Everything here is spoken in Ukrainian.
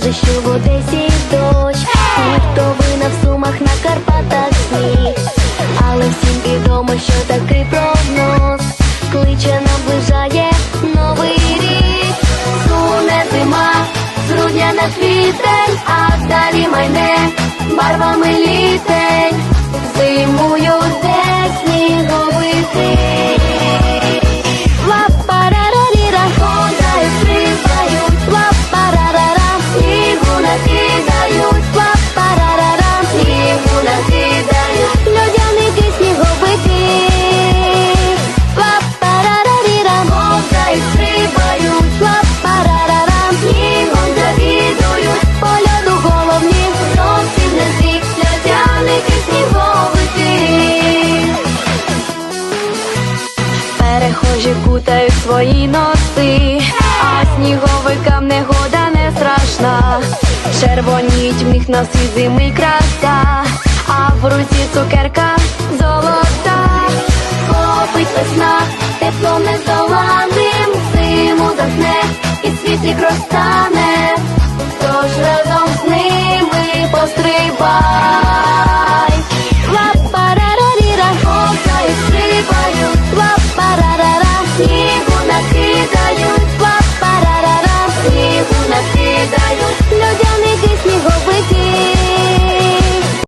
що в Одесі дощ, хто вина в сумах на Карпатах сніг. Але всім відомо, що такий прогноз кличе наближає новий рік. Суне зима, з грудня на квітень, а далі майне барвами літень. Перехожі кутають свої носи, а сніговикам негода не страшна. Червоніють в них носи зими й краса, а в руці цукерка золота. Хопить весна, тепло нездоланним, зиму засне і світлік розтане. Тож разом з ними пострибай.